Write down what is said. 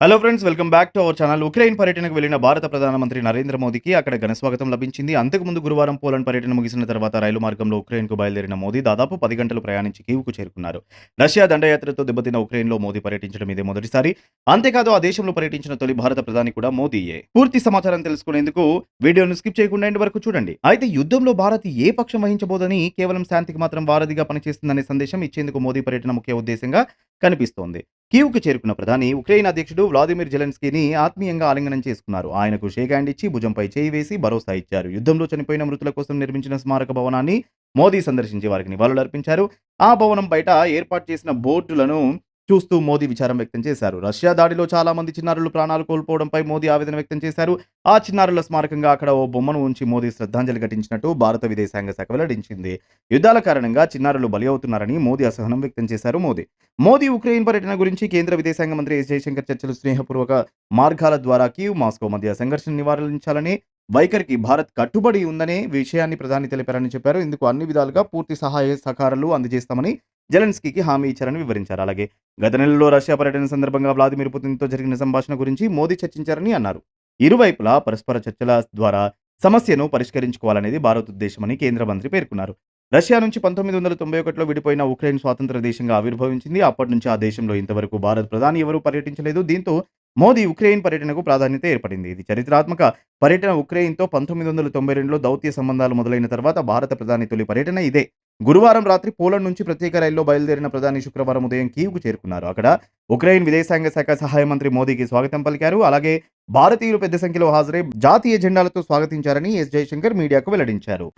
Hello friends welcome back to our channel Ukraine పర్యటనకు వెళ్ళిన భారత ప్రధానమంత్రి నరేంద్ర మోదీకి అక్కడ ఘన స్వాగతం లభించింది. అంతకుముందు గురువారం పోలాండ్ పర్యటన ముగిసిన తర్వాత రైలు మార్గంలో ఉక్రెయిన్కు బయలుదేరిన మోదీ దాదాపు పది గంటలు ప్రయాణించి కీవ్కు చేరుకున్నారు. రష్యా దండయాత్రతో దెబ్బతిన్న ఉక్రెయిన్లో మోదీ పర్యటించడం ఇదే మొదటిసారి. అంతేకాదు ఆ దేశంలో పర్యటించిన తొలి భారత ప్రధాని కూడా మోదీయే. పూర్తి సమాచారం తెలుసుకునేందుకు వీడియోను స్కిప్ చేయకుండా ఇంటి వరకు చూడండి. అయితే యుద్ధంలో భారత్ ఏ పక్షం వహించబోదని కేవలం శాంతికి మాత్రం వారధిగా పనిచేస్తుందనే సందేశం ఇచ్చేందుకు మోదీ పర్యటన ముఖ్య ఉద్దేశంగా కనిపిస్తోంది. కీవ్కు చేరుకున్న ప్రధాని ఉక్రెయిన్ అధ్యక్షుడు వ్లాదిమిర్ జెలెన్స్కీని ఆత్మీయంగా ఆలింగనం చేసుకున్నారు. ఆయనకు షేక్ హ్యాండ్ ఇచ్చి భుజంపై చేయి వేసి భరోసా ఇచ్చారు. యుద్ధంలో చనిపోయిన మృతుల కోసం నిర్మించిన స్మారక భవనాన్ని మోదీ సందర్శించి వారికి నివాళులర్పించారు. ఆ భవనం బయట ఏర్పాటు చేసిన బోర్డులను చూస్తూ మోదీ విచారం వ్యక్తం చేశారు. రష్యా దాడిలో చాలా మంది చిన్నారులు ప్రాణాలు కోల్పోవడంపై మోదీ ఆవేదన వ్యక్తం చేశారు. ఆ చిన్నారుల స్మారకంగా అక్కడ ఓ బొమ్మను ఉంచి మోదీ శ్రద్ధాంజలి ఘటించినట్టు భారత విదేశాంగ శాఖ వెల్లడించింది. యుద్ధాల కారణంగా చిన్నారులు బలి అవుతున్నారని మోదీ అసహనం వ్యక్తం చేశారు మోదీ. మోదీ ఉక్రెయిన్ పర్యటన గురించి కేంద్ర విదేశాంగ మంత్రి ఎస్ జయశంకర్ చర్చలు స్నేహపూర్వక మార్గాల ద్వారా కీవ్ మాస్కో మధ్య సంఘర్షణ నివారించాలని వైఖరికి భారత్ కట్టుబడి ఉందనే విషయాన్ని ప్రధాని తెలిపారని చెప్పారు. ఇందుకు అన్ని విధాలుగా పూర్తి సహాయ సహకారాలు అందజేస్తామని జెలెన్స్కీకి హామీ ఇచ్చారని వివరించారు. అలాగే గత నెలలో రష్యా పర్యటన సందర్భంగా వ్లాదిమిర్ పుతిన్తో జరిగిన సంభాషణ గురించి మోదీ చర్చించారని అన్నారు. ఇరువైపులా పరస్పర చర్చల ద్వారా సమస్యను పరిష్కరించుకోవాలనేది భారత్ ఉద్దేశమని కేంద్ర మంత్రి పేర్కొన్నారు. రష్యా నుంచి పంతొమ్మిది వందల తొంభై ఒకటిలో విడిపోయిన ఉక్రెయిన్ స్వాతంత్ర దేశంగా ఆవిర్భవించింది. అప్పటి నుంచి ఆ దేశంలో ఇంతవరకు భారత్ ప్రధాని ఎవరూ పర్యటించలేదు. దీంతో మోదీ ఉక్రెయిన్ పర్యటనకు ప్రాధాన్యత ఏర్పడింది. ఇది చరిత్రాత్మక పర్యటన. ఉక్రెయిన్తో పంతొమ్మిది వందల తొంభై రెండులో దౌత్య సంబంధాలు మొదలైన తర్వాత భారత ప్రధాని తొలి పర్యటన ఇదే. గురువారం రాత్రి పోలాండ్ నుంచి ప్రత్యేక రైల్లో బయలుదేరిన ప్రధాని శుక్రవారం ఉదయం కీవ్కు చేరుకున్నారు. అక్కడ ఉక్రెయిన్ విదేశాంగ శాఖ సహాయ మంత్రి మోదీకి స్వాగతం పలికారు. అలాగే భారతీయులు పెద్ద సంఖ్యలో హాజరై జాతీయ జెండాలతో స్వాగతించారని ఎస్ జయశంకర్ మీడియాకు వెల్లడించారు.